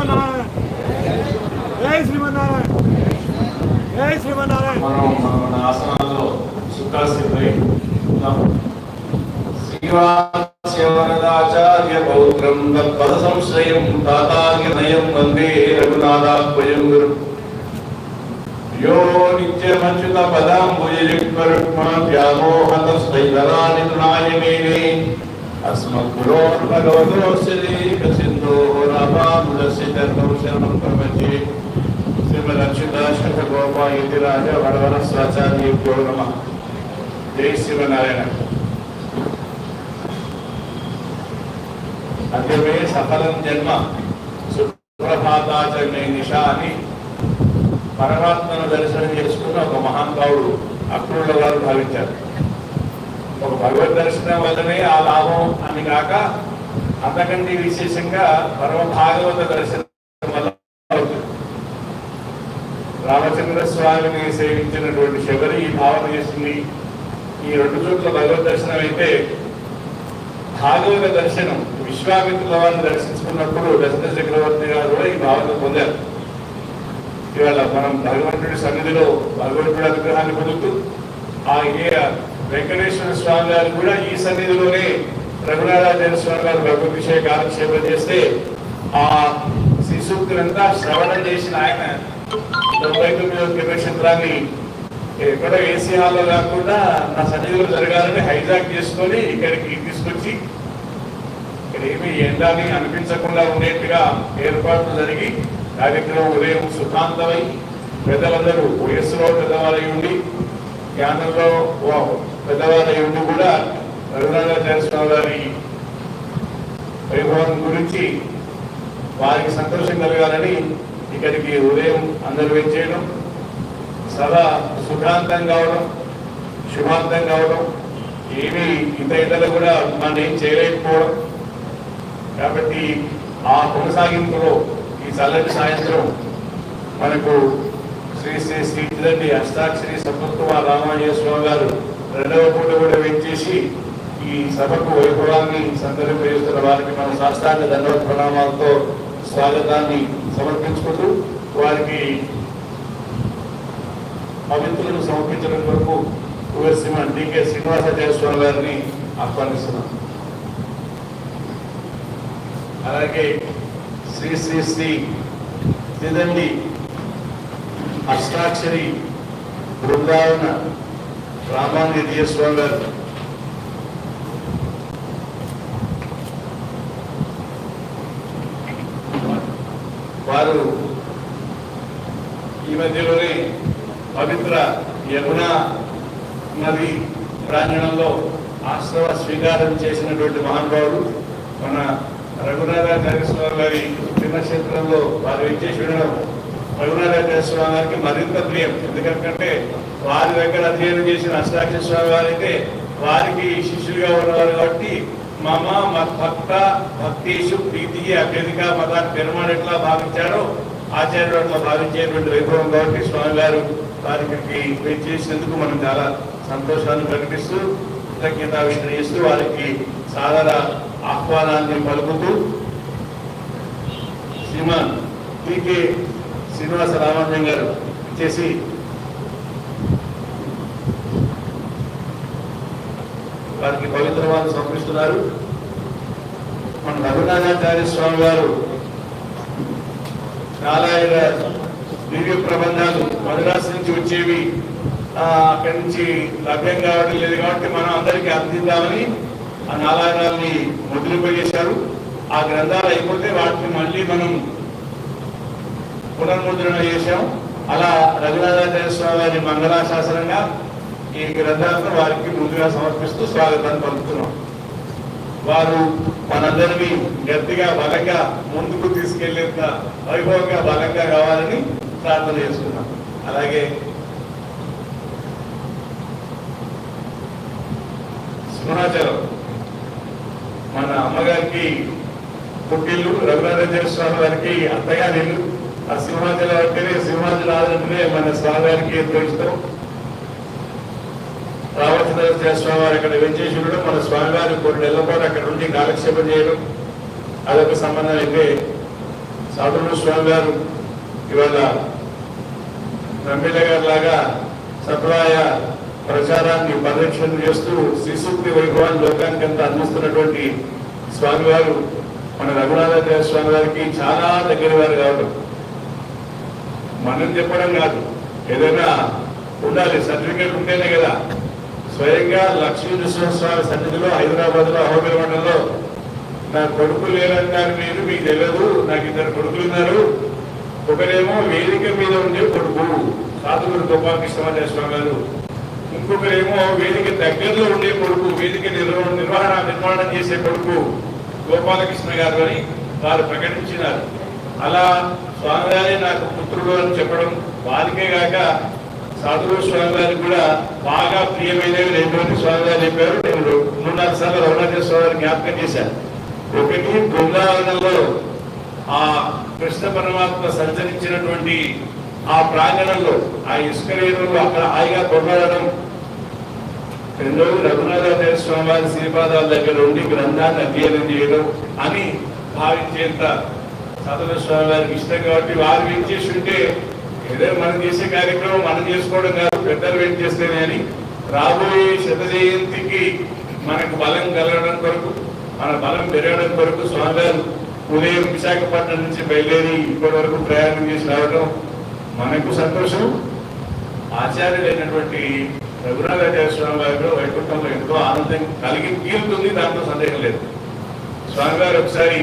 శ్రీమన్నారాయణ జై శ్రీమన్నారాయణ జై శ్రీమన్నారాయణ మనం మన ఆసనాల్లో సుఖాసిపై శ్రీవాస్యవరదాచార్య పౌత్రం తత్పద సంశ్రయం తాతార్యనయం వందే రఘునాథాభ్యయం గురు यो नित्यमच्युतपदाम्बुजयुक्तरुक्मव्यामोहतस्तैतराणि तृणायमेने अस्मद्गुरोर्भगवतोऽस्य देकसिन्धो నాయమేనే అస్మద్గురోర్భగవతోస్య దేహిక సింధో రామానుజస్య చరణం శరణం ప్రపంచే శ్రీమదక్షిత శతగోపాయతి రాజ వరవర జై శివనారాయణ అద్యమే సఫలం జన్మ సుప్రభాతాచరణ నిషా అని పరమాత్మను దర్శనం చేసుకున్న ఒక మహానుభావుడు అక్రూళ్ళ వారు భావించారు. ఒక భగవద్ దర్శనం వల్లనే ఆ లాభం అని కాక అంతకంటే విశేషంగా పరమ భాగవత దర్శనం వల్ల రామచంద్ర స్వామిని సేవించినటువంటి శబరి ఈ భావన చేసింది ఈ రెండు చోట్ల భగవద్ దర్శనం అయితే భాగవత దర్శనం విశ్వామిత్రుల వారిని దర్శించుకున్నప్పుడు దశరథ చక్రవర్తి గారు కూడా ఈ భావన పొందారు. ఇవాళ మనం భగవంతుడి సన్నిధిలో భగవంతుడి అనుగ్రహాన్ని పొందుతూ ఆ ఏ వెంకటేశ్వర స్వామి గారు కూడా ఈ సన్నిధిలోనే రఘునాథాచార్య స్వామి గారు భగవద్ సేవ కాలక్షేపం చేస్తే ఆ శిశుక్తులంతా శ్రవణం చేసిన ఆయన తొంభై తొమ్మిది క్షేత్రాన్ని ఎక్కడ ఏసీ హాల్లో కాకుండా నా సన్నిధిలో జరగాలని హైజాక్ చేసుకొని ఇక్కడికి తీసుకొచ్చి ఇక్కడ ఏమి ఎండాని అనిపించకుండా ఉండేట్టుగా ఏర్పాట్లు జరిగి కార్యక్రమం ఉదయం సుఖాంతమై పెద్దలందరూ వయస్సులో పెద్దవారై ఉండి జ్ఞానంలో పెద్దవారై ఉండి కూడా రఘునాథాచార్య స్వామి వారి వైభవం గురించి వారికి సంతోషం కలగాలని ఇక్కడికి ఉదయం అందరూ వచ్చేయడం సదా సుఖాంతం కావడం శుభాంతం కావడం ఏమి ఇంత ఇతరులు కూడా మనం ఏం చేయలేకపోవడం. కాబట్టి ఆ కొనసాగింపులో ఈ చల్లటి సాయంత్రం మనకు శ్రీ శ్రీ శ్రీ తిరండి అష్టాక్షరి సపత్వ రామాజయ స్వామి గారు రెండవ పూట కూడా వెంచేసి ఈ సభకు వైభవాన్ని సందర్భిస్తున్న వారికి మన శాస్త్రాంగ దండవత ప్రణామాలతో స్వాగతాన్ని సమర్పించుకుంటూ వారికి పవిత్రులను సమర్పించడం కొరకు యువశ్రీమ డికే శ్రీనివాసాచార్య స్వామి గారిని ఆహ్వానిస్తున్నాం. అలాగే శ్రీ శ్రీ శ్రీ తిదండి అష్టాక్షరి బృందావన రామాంజనేయ స్వామి గారు వారు ఈ మధ్యలోనే పవిత్ర యమున నది ప్రాంగణంలో ఆశ్రవ స్వీకారం చేసినటువంటి మహానుభావుడు మన రఘునాథాచార్య స్వామి గారి చిన్నక్షేత్రంలో వారు విచ్చేసి ఉండడం రఘునాథాచార్య గారికి మరింత ప్రియం. ఎందుకంటే వారి దగ్గర అధ్యయనం చేసిన అష్టాక్ష స్వామి వారైతే వారికి శిష్యులుగా ఉన్నవారు కాబట్టి మమ మద్భక్త భక్తీషు ప్రీతి అభ్యధిక మత పెరుమాడు ఎట్లా భావించారో ఆచార్యులు అట్లా భావించేటువంటి వైభవం కాబట్టి స్వామి గారు వారికి చేసినందుకు మనం చాలా సంతోషాన్ని ప్రకటిస్తూ కృతజ్ఞతావిష్కరణ చేస్తూ వారికి సాదర ఆహ్వానాన్ని పలుకుతూ శ్రీమాన్ టీకే శ్రీనివాస రామానుజన్ గారు చేసి వారికి పవిత్రవాదం సమర్పిస్తున్నారు. మన రఘునాథాచార్య స్వామి గారు నారాయణ దివ్య ప్రబంధాలు మద్రాసు నుంచి వచ్చేవి అక్కడి నుంచి లభ్యం కావడం లేదు కాబట్టి మనం అందరికీ అందిద్దామని ఆ నారాయణాన్ని ముద్రింపజేశారు. ఆ గ్రంథాలు అయిపోతే వాటిని మళ్ళీ మనం పునర్ముద్రణ చేశాం. అలా రఘునాథాచార్య స్వామి వారి మంగళాశాసనంగా ఈ గ్రంథాలను వారికి ముందుగా సమర్పిస్తూ స్వాగతాన్ని పలుకుతున్నాం. వారు మనందరినీ గట్టిగా బలంగా ముందుకు తీసుకెళ్ళేంత వైభవంగా బలంగా కావాలని ప్రార్థన చేసుకున్నాం అలాగే సింహాచలం మన అమ్మగారికి పుట్టిల్లు రఘునాథేశ్వర స్వామి వారికి అత్తగా ఆ సింహాచలం అంటేనే సింహాచలం ఆదంటేనే మన స్వామి వారికి ఎంతో ఇష్టం. రామచంద్ర స్వామి వారు అక్కడ వెంచేసి ఉండడం మన స్వామివారు కొన్ని నెలల పాటు అక్కడ ఉండి కాలక్షేపం చేయడం అదొక సంబంధం అయితే. సాధువులు స్వామి గారు ఇవాళ ఎమ్మెల్యే గారి లాగా సప్రాయ ప్రచారాన్ని పరిరక్షణ చేస్తూ శ్రీశక్తి వైభవాన్ని లోకానికి అంత అందిస్తున్నటువంటి స్వామివారు మన రఘునాథ స్వామి గారికి చాలా దగ్గర వారు కావడం. మనం చెప్పడం కాదు. ఏదైనా ఉండాలి సర్టిఫికేట్ ఉంటేనే కదా. స్వయంగా లక్ష్మీ నృసింహస్వామి సన్నిధిలో హైదరాబాద్లో అహోబిల మండలంలో నా కొడుకు లేరన్నారు మీరు మీకు తెలియదు. నాకు ఇద్దరు కొడుకులు ఉన్నారు. ఒకరేమో వేదిక మీద ఉండే కొడుకు సాధుగురు గోపాలకృష్ణమాచార్య స్వామి గారు. ఇంకొకరేమో వేదిక దగ్గరలో ఉండే కొడుకు వేదిక నిర్వహణ నిర్వహణ నిర్మాణం చేసే కొడుకు గోపాలకృష్ణ గారు అని వారు ప్రకటించినారు. అలా స్వామివారి నాకు పుత్రుడు అని చెప్పడం వారికే కాక సాధువు స్వామి గారు కూడా బాగా ప్రియమైనవి రెండు స్వామి గారు చెప్పారు. నేను మూడు నాలుగు సార్లు రఘునాథ స్వామి గారు జ్ఞాపకం చేశాను. ఒకటి బృందావనంలో ఆ కృష్ణ పరమాత్మ సంచరించినటువంటి ఆ ప్రాంగణంలో ఆ ఇసుక రేణువులు అక్కడ హాయిగా కొట్లాడడం రెండోది రఘునాథాచార్య స్వామి వారి శ్రీపాదాల దగ్గర ఉండి గ్రంథాన్ని అధ్యయనం చేయడం అని భావించేంత సదన స్వామి వారికి ఇష్టం కాబట్టి వారు వెయిట్ చేసి ఉంటే ఏదో మనం చేసే కార్యక్రమం మనం చేసుకోవడం కాదు పెద్దలు వెయిట్ చేస్తేనే అని రాబోయే శత జయంతికి మనకు బలం కలగడం కొరకు మన బలం పెరగడం కొరకు స్వామి ఉదయం విశాఖపట్నం నుంచి బయలుదేరి ఇప్పటి వరకు ప్రయాణం చేసి రావడం మనకు సంతోషం. ఆచార్యులైనటువంటి రఘునాథాచార్య స్వామి వారిలో వైకుంఠంలో ఎంతో ఆనందం కలిగి తీరుతుంది దాంట్లో సందేహం లేదు. స్వామివారు ఒకసారి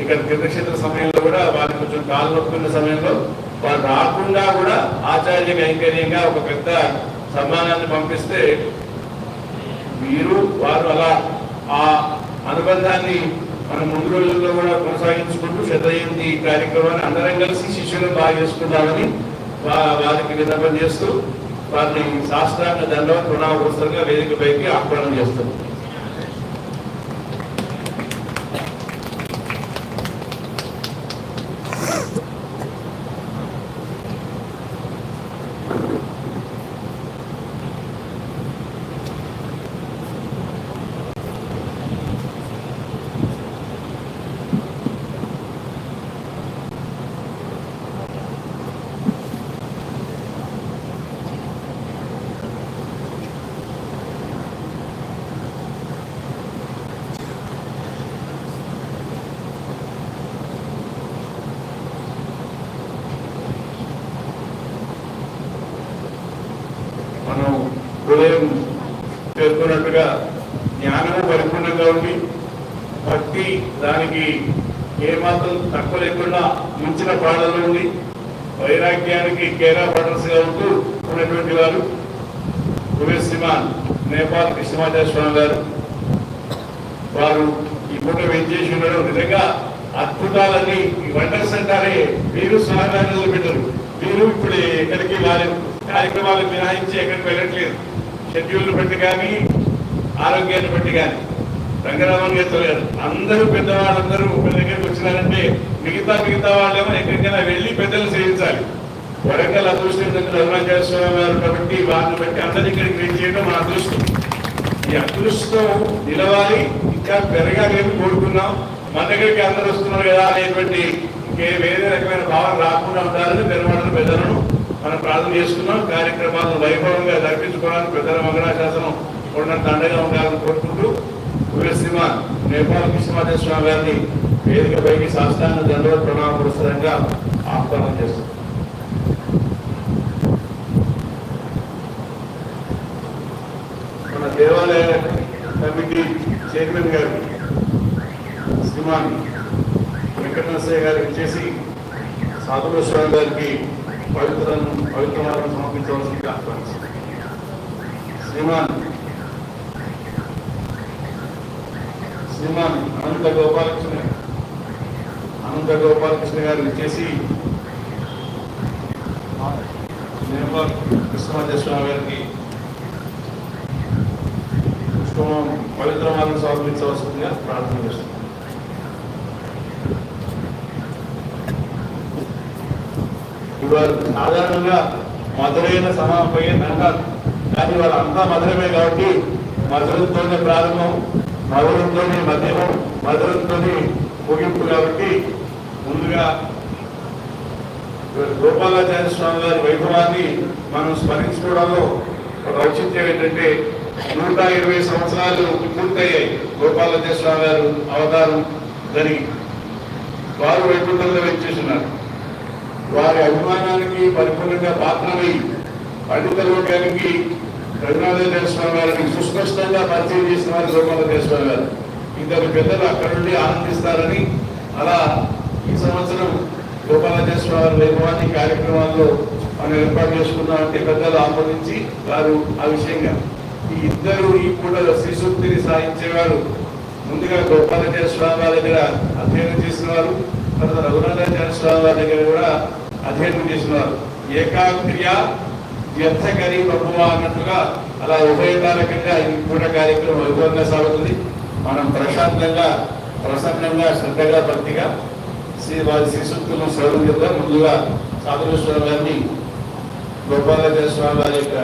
ఇక్కడ తీర్థక్షేత్ర సమయంలో కూడా వారికి కొంచెం కాలు నొప్పుకున్న సమయంలో వారు రాకుండా కూడా ఆచార్య కైంకర్యంగా ఒక పెద్ద సన్మానాన్ని పంపిస్తే మీరు వారు అలా ఆ అనుబంధాన్ని మన ముందు రోజుల్లో కూడా కొనసాగించుకుంటూ ఈ కార్యక్రమాన్ని. అందరం కలిసి శిష్యులను బాగా చేసుకుందామని వారికి విన్నపం చేస్తూ వారిని శాస్త్రాంగ దండవ ప్రణామపుస్తకంగా వేదికపైకి ఆహ్వానం చేస్తారు మనం ఉదయం పేర్కొన్నట్టుగా జ్ఞానము పరిపూర్ణంగా ఉండి భక్తి దానికి ఏమాత్రం తక్కువ లేకుండా మించిన పాటలు ఉండి వైరాగ్యానికి కేరా పాటర్స్గా ఉంటూ ఉన్నటువంటి వారు ఉమేష్ నేపాల్ కృష్ణమాచార్య స్వామి గారు. వారు ఈ పూట వెంచేసి ఉండడం నిజంగా అద్భుతాలని ఈ వండర్స్ అంటారే. మీరు స్వామి పెట్టరు మీరు ఇప్పుడు ఎక్కడికి రాలేదు. కార్యక్రమాలు మినహాయించి ఎక్కడికి వెళ్ళట్లేదు. షెడ్యూల్ బట్టి కానీ ఆరోగ్యాన్ని బట్టి కానీ. రంగరామన్ గారు గారు అందరూ పెద్దవాళ్ళందరూ ఒకరి దగ్గరికి వచ్చినారంటే మిగతా మిగతా వాళ్ళేమో ఎక్కడికైనా వెళ్ళి పెద్దలు సేవించాలి. వరంగల్ అదృష్టం రఘునాథ స్వామి గారు కాబట్టి వారిని బట్టి అందరి ఇక్కడికి రీచ్ చేయడం మా అదృష్టం. ఈ అదృష్టం నిలవాలి ఇంకా పెరగాలని కోరుకున్నాం మన దగ్గరికి అందరూ వస్తున్నారు కదా అనేటువంటి ఇంకే వేరే రకమైన భావన రాకుండా ఉండాలని పెద్దవాళ్ళను పెద్దలను మనం ప్రార్థన చేసుకున్నాం కార్యక్రమాలను వైభవంగా జరిపించుకోవడానికి పెద్దల మంగళాశాసనం కొండంత అండగా ఉండాలని కోరుకుంటూ వీరసింహ నేపాల కృష్ణమాత స్వామి గారిని వేదికపైకి శాస్త్రాన్ని దండవ ప్రణామ పురస్కరంగా ఆహ్వానం చేస్తున్నాం. మన దేవాలయ కమిటీ చైర్మన్ గారు శ్రీమాన్ వెంకటనరసయ్య గారు ఇచ్చేసి సాధుల స్వామి గారికి పవిత్రను పవిత్రాలను సమర్పించవలసిందిగా ఆహ్వానిస్తున్నాం శ్రీమాన్ శ్రీమాన్ అనంత గోపాలకృష్ణ అనంత గోపాలకృష్ణ గారు ఇచ్చేసి నిర్మల్ కృష్ణమాజ గారికి పుష్పం పవిత్రమాలను సమర్పించవలసిందిగా ప్రార్థన చేస్తున్నాం. ఇవాళ సాధారణంగా మధురైన సమాపయ్యేది అంటారు కానీ వాళ్ళంతా మధురమే కాబట్టి మధురంతోనే ప్రారంభం మధురంతోనే మధ్యమం మధురంతోనే ముగింపు కాబట్టి ముందుగా గోపాలాచార్య స్వామి వారి వైభవాన్ని మనం స్మరించుకోవడంలో ఒక ఔచిత్యం ఏంటంటే నూట ఇరవై సంవత్సరాలు పూర్తయ్యాయి గోపాలాచార్య స్వామి వారు అవతారం. జరిగి వారు వైకుంఠంలో వచ్చేస్తున్నారు. వారి అభిమానానికి పరిపూర్ణంగా పాత్రమై పండిత లోకానికి రఘునాథ స్వామి వారిని సుస్పష్టంగా పరిచయం చేసిన వారు గోపాల స్వామి గారు ఇద్దరు పెద్దలు అక్కడ నుండి ఆనందిస్తారని అలా ఈ సంవత్సరం గోపాలదేశ్వర స్వామి వైభవాన్ని కార్యక్రమాల్లో మనం ఏర్పాటు చేసుకున్నామంటే పెద్దలు ఆమోదించి వారు ఆ విషయంగా. ఈ ఇద్దరు ఈ పూట శ్రీ సూక్తిని సాధించేవారు. ముందుగా గోపాలదేశ్వర స్వామి వారి దగ్గర అధ్యయనం చేసిన వారు. తర్వాత రఘునాథాచార్య స్వామి వారి దగ్గర కూడా అధ్యయనం చేస్తున్నారు. ఏకాక్రియ ఏకాగ్రియ వ్యర్థకరి ప్రభువ అన్నట్టుగా అలా ఉభయకాలకంగా ఈ పూట కార్యక్రమం వైభవంగా సాగుతుంది. మనం ప్రశాంతంగా ప్రసన్నంగా శ్రద్ధగా భక్తిగా శ్రీ వారి శిశుత్తులను స్వరూపంగా ముందుగా ముందుగా స్వామి గారిని గోపాలాచార్య స్వామి వారి యొక్క